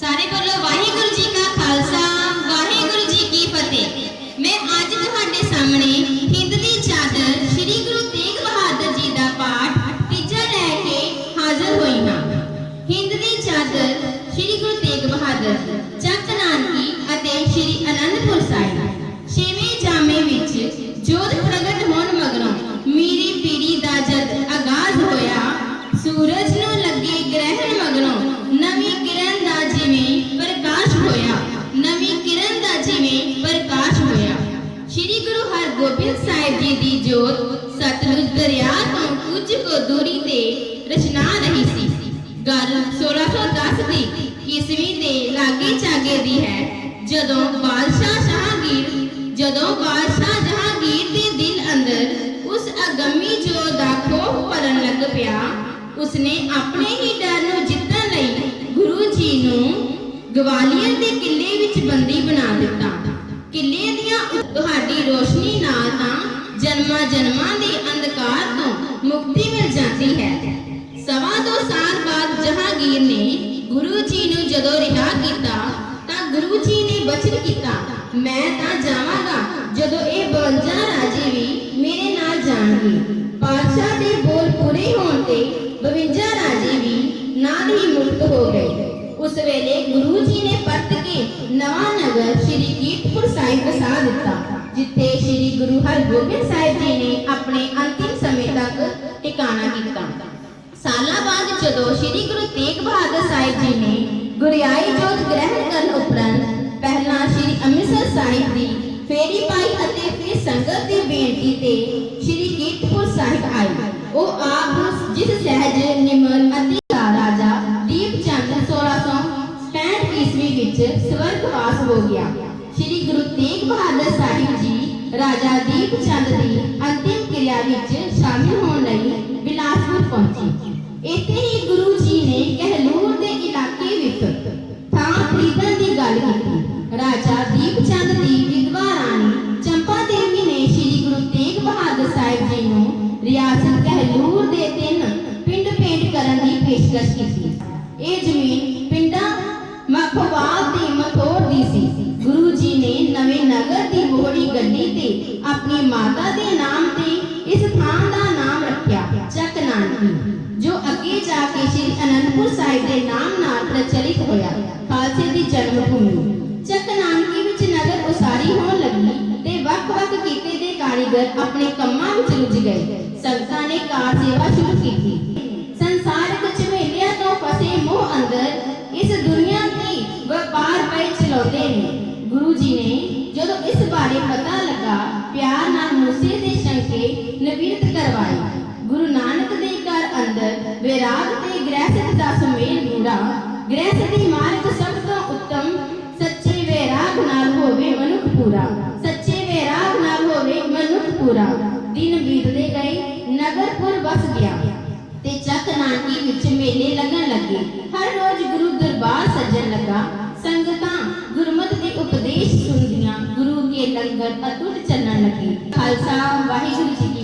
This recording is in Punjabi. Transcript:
ਸਾਰੇ ਬੋਲੋ ਵਾਹਿਗੁਰੂ ਜੀ ਕਾ ਖਾਲਸਾ, ਵਾਹਿਗੁਰੂ ਜੀ ਕੀ ਫਤਿਹ। ਮੈਂ ਅੱਜ ਤੁਹਾਡੇ ਸਾਹਮਣੇ ਹਿੰਦ ਦੀ ਚਾਦਰ ਸ੍ਰੀ ਗੁਰੂ ਤੇਗ ਬਹਾਦਰ ਜੀ ਦਾ ਪਾਠ ਤੀਜਾ ਲੈ ਕੇ ਹਾਜ਼ਰ ਹੋਈ ਹਾਂ। ਹਿੰਦ ਦੀ ਚਾਦਰ ਸ੍ਰੀ ਗੁਰੂ ਤੇਗ ਬਹਾਦਰ ਚੱਕ ਨਾਨਕੀ ਅਤੇ ਸ੍ਰੀ ਅਨੰਦਪੁਰ ਸਾਹਿਬ। ਛੇਵੇਂ ਜਾਮੇ ਵਿੱਚ ਜੋਤ ਪ੍ਰਗਟ ਹੋਣ ਮਗਰੋਂ ਮੇਰੀ ਪੀੜੀ ਦਾ ਜਦ ਆਗਾਜ਼ ਹੋਇਆ, ਸੂਰਜ ਨੂੰ ਲੱਗੇ ਗੋਬਿੰਦ ਸਾਹਿਬ ਜੀ ਦੀ ਜੋਤ ਸਤਲੁਜ ਦਰਿਆ ਤੋਂ ਕੁਝ ਕੁ ਦੂਰੀ ਤੇ ਰਚਨਾ ਰਹੀ ਸੀ। ਗੱਲ 1610 ਦੀ ਈਸਵੀ ਦੇ ਲਾਗੇ ਚਾਗੇ ਦੀ ਹੈ। ਜਦੋਂ ਬਾਦਸ਼ਾਹ ਜਹਾਂਗੀਰ ਜਦੋਂ ਬਾਦਸ਼ਾਹ ਜਹਾਂਗੀਰ ਦੇ ਦਿਲ ਅੰਦਰ ਉਸ ਅਗੰਮੀ ਜੋਤ ਦਾ ਖੋਫ ਭਰਨ ਲੱਗ ਪਿਆ, ਉਸਨੇ ਆਪਣੇ ਹੀ ਡਰ ਨੂੰ ਜਿੱਤਣ ਲਈ ਗੁਰੂ ਜੀ ਨੂੰ ਗਵਾਲੀਅਰ ਦੇ ਕਿਲੇ ਵਿੱਚ ਬੰਦੀ ਬਣਾ ਦਿੱਤਾ। ਕਿਲੇ ਦੀਆਂ ਤੁਹਾਡੀ ਰੋਸ਼ਨੀ ਨਾਲ ਤਾਂ ਜਨਮਾਂ ਜਨਮਾਂ ਦੇ ਅੰਧਕਾਰ ਤੋਂ ਮੁਕਤੀ ਮਿਲ ਜਾਂਦੀ ਹੈ। ਸਵਾ ਦੋ ਸਾਲ ਬਾਅਦ ਜਹਾਂਗੀਰ ਨੇ ਗੁਰੂ ਜੀ ਨੂੰ ਜਦੋਂ ਰਿਹਾ ਕੀਤਾ, ਤਾਂ ਗੁਰੂ ਜੀ ਨੇ ਬਚਨ ਕੀਤਾ, ਮੈਂ ਤਾਂ ਜਾਵਾਂਗਾ ਜਦੋਂ ਇਹ 52 ਰਾਜੇ ਵੀ ਮੇਰੇ ਨਾਲ ਜਾਣਗੇ। ਪਾਤਸ਼ਾਹ ਦੇ ਬੋਲ ਪੂਰੇ ਹੋਣ ਤੇ 52 ਰਾਜੇ ਵੀ ਨਾਲ ਹੀ ਮੁਕਤ ਹੋ ਗਏ। ਉਸ ਵੇਲੇ ਗੁਰੂ ਜੀ ਨੇ ਪਰਤ ਕੇ ਨਵਾਂ ਨਗਰ ਸ੍ਰੀ ਕੀਰਤਪੁਰ ਸਾਹਿਬ ਵਸਾ ਦਿੱਤਾ, ਜਿੱਥੇ ਸ੍ਰੀ ਗੁਰੂ ਹਰਗੋਬਿੰਦ ਸਾਹਿਬ ਜੀ ਨੇ ਆਪਣੇ ਅੰਤਿਮ ਸਮੇਂ ਤੱਕ ਟਿਕਾਣਾ ਕੀਤਾ। ਸਾਲਾਂ ਬਾਅਦ ਜਦੋਂ ਸ੍ਰੀ ਗੁਰੂ ਤੇਗ ਬਹਾਦਰ ਸਾਹਿਬ ਜੀ ਨੇ ਗੁਰਿਆਈ ਜੋਤ ਗ੍ਰਹਿਣ ਕਰਨ ਉਪਰੰਤ ਪਹਿਲਾਂ ਸ੍ਰੀ ਅੰਮ੍ਰਿਤਸਰ ਸਾਹਿਬ ਦੀ ਫੇਰੀ ਪਾਈ ਅਤੇ ਫਿਰ ਸੰਗਤ ਦੀ ਬੇਨਤੀ ਤੇ ਸ੍ਰੀ ਕੀਰਤਪੁਰ ਸਾਹਿਬ ਆਏ। ਉਹ ਆਪ ਜਿਸ ਸਹਿਜ ਗਿਆ। ਸ੍ਰੀ ਗੁਰੂ ਤੇਗ ਬਹਾਦਰ ਸਾਹਿਬ ਜੀ, ਰਾਜਾ ਦੀਪ ਚੰਦ ਦੀ ਅੰਤਿਮ ਕਿਰਿਆ ਵਿੱਚ ਸ਼ਾਮਿਲ ਹੋਣ ਲਈ ਬਿਲਾਸਪੁਰ ਪਹੁੰਚੇ। ਇੱਥੇ ਹੀ ਗੁਰੂ ਜੀ ਨੇ ਕਹਿਲੂਰ ਦੇ ਇਲਾਕੇ ਵਿੱਚ ਥਾਂ ਖਰੀਦਣ ਦੀ ਗੱਲ ਕੀਤੀ। ਰਾਜਾ ਦੀਪ ਚੰਦ ਦੀ ਵਿਧਵਾ ਰਾਣੀ ਚੰਪਾ ਦੇਵੀ ਨੇ ਸ੍ਰੀ ਗੁਰੂ ਤੇਗ ਬਹਾਦਰ ਸਾਹਿਬ ਜੀ ਨੂੰ ਰਿਆਸਤ ਕਹਿਲੂਰ ਦੇ ਤਿੰਨ ਪਿੰਡ ਭੇਟ ਕਰਨ ਦੀ ਪੇਸ਼ਕਸ਼ ਕੀਤੀ। ਇਹ ਜ਼ਮੀਨ ਪ੍ਰਚਲਿਤ ਹੋਇਆ। ਖਾਲਸੇ ਦੀ ਜਨਮ ਭੂਮੀ ਚੱਕ ਨਾਨਕੀ ਵਿੱਚ ਨਗਰ ਉਸਾਰੀ ਹੋਣ ਲੱਗੀ ਤੇ ਵੱਖ-ਵੱਖ ਕੀਤੇ ਦੇ ਕਾਰੀਗਰ ਆਪਣੇ ਕੰਮਾਂ ਵਿੱਚ ਰੁੱਝ ਗਏ। ਸੰਗਤਾਂ ਨੇ ਕਾਰ ਸੇਵਾ ਸ਼ੁਰੂ ਕੀਤੀ। ਸੰਸਾਰਕ ਝਮੇਲਿਆਂ ਤੋਂ ਫਸੇ ਮੋਹ ਅੰਦਰ ਇਸ ਦੁਨੀਆ ਦੀ ਵਪਾਰ ਪੈ ਚਲਾਉਂਦੇ ਨੇ। ਗੁਰੂ ਜੀ ਨੇ ਜਦੋਂ ਇਸ ਬਾਰੇ ਪਤਾ ਲੱਗਾ, ਪਿਆਰ ਨਾਲ ਮੂਸੇ ਦੇ ਸ਼ੰਕੇ ਨਵੀਰਤ ਕਰਵਾਏ ਗੁਰੂ ਨਾਨਕ ਦੇ ਘਰ ਅੰਦਰ ਵਿਰਾਗ ਤੇ ਗ੍ਰਹਿਸਥ ਦਾ ਸੁਮੇਲ ਗੂੜਾ ਗ੍ਰਹਿਸਥ ਮਾਰਗ ਸਭ ਤੋਂ ਉੱਤਮ ਸੱਚੇ ਵਿਰਾਗ ਨਾਲ ਹੋਵੇ ਮਨੁੱਖ ਪੂਰਾ ਸੱਚੇ ਵਿਰਾਗ ਨਾਲ ਹੋਵੇ ਮਨੁੱਖ ਪੂਰਾ ਦਿਨ ਬੀਤਦੇ ਗਏ ਨਗਰਪੁਰ ਵਸ ਗਿਆ ਤੇ ਚੱਕ ਨਾਨਕੀ ਵਿੱਚ ਮੇਲੇ ਲੱਗਣ ਲੱਗੇ ਹਰ ਰੋਜ਼ ਗੁਰੂ ਦਰਬਾਰ ਸੱਜਣ ਲੱਗਾ ਸੰਗਤਾਂ ਗੁਰਮਤਿ ਦੇ ਉਪਦੇਸ਼ ਸੁਣਦੀਆਂ ਗੁਰੂ ਕੇ ਲੰਗਰ ਅਟੁੱਟ ਚੱਲਣ ਲੱਗੇ ਖਾਲਸਾ ਵਾਹਿਗੁਰੂ ਜੀ